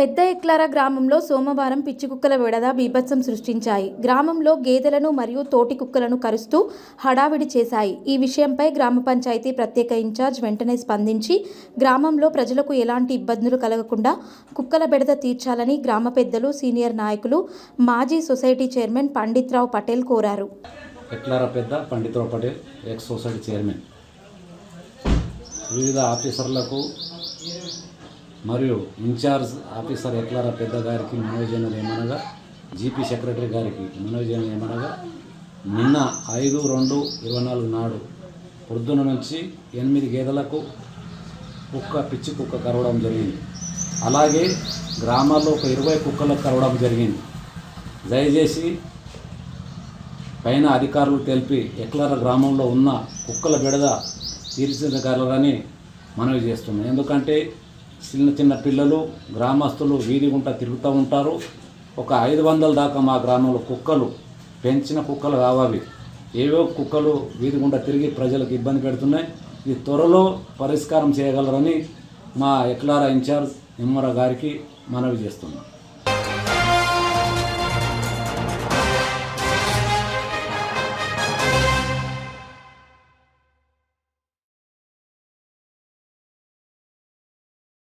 పెద్ద ఎక్లార గ్రామంలో సోమవారం పిచ్చి కుక్కల విడద బీభత్సం సృష్టించాయి. గ్రామంలో గేదెలను మరియు తోటి కుక్కలను కరుస్తూ హడావిడి చేశాయి. ఈ విషయంపై గ్రామ పంచాయతీ ప్రత్యేక ఇన్ఛార్జ్ వెంటనే స్పందించి గ్రామంలో ప్రజలకు ఎలాంటి ఇబ్బందులు కలగకుండా కుక్కల బెడద తీర్చాలని గ్రామ పెద్దలు సీనియర్ నాయకులు మాజీ సొసైటీ చైర్మన్ పండిత్రావు పటేల్ కోరారు. పెద్ద Panditrao Patel ex society chairman. వివిధ ఆఫీసర్లకు మరియు ఇన్ఛార్జ్ ఆఫీసర్ ఎక్లారా పెద్ద గారికి మనవి ఏమనగా జీపీ సెక్రటరీ గారికి మనవి ఏమనగా నిన్న ఐదు రెండు ఇరవై నాలుగు నాడు పొద్దున నుంచి ఎనిమిది గేదెలకు కుక్క పిచ్చి కుక్క కరవడం జరిగింది. అలాగే గ్రామాల్లో ఒక ఇరవై కుక్కలకు కరవడం జరిగింది. దయచేసి పైన అధికారులు తెలిపి ఎక్లార గ్రామంలో ఉన్న కుక్కల బిడద తీర్చగలరని మనవి చేస్తున్నాం. ఎందుకంటే చిన్న చిన్న పిల్లలు గ్రామస్తులు వీధి గుంట తిరుగుతూ ఉంటారు. ఒక ఐదు వందల దాకా మా గ్రామంలో కుక్కలు పెంచిన కుక్కలు కావాలి. ఏవో కుక్కలు వీధి గుంట తిరిగి ప్రజలకు ఇబ్బంది పెడుతున్నాయి. ఇది త్వరలో పరిష్కారం చేయగలరని మా ఎక్లారా ఇన్ఛార్జ్ నిమ్మర గారికి మనవి చేస్తున్నాం.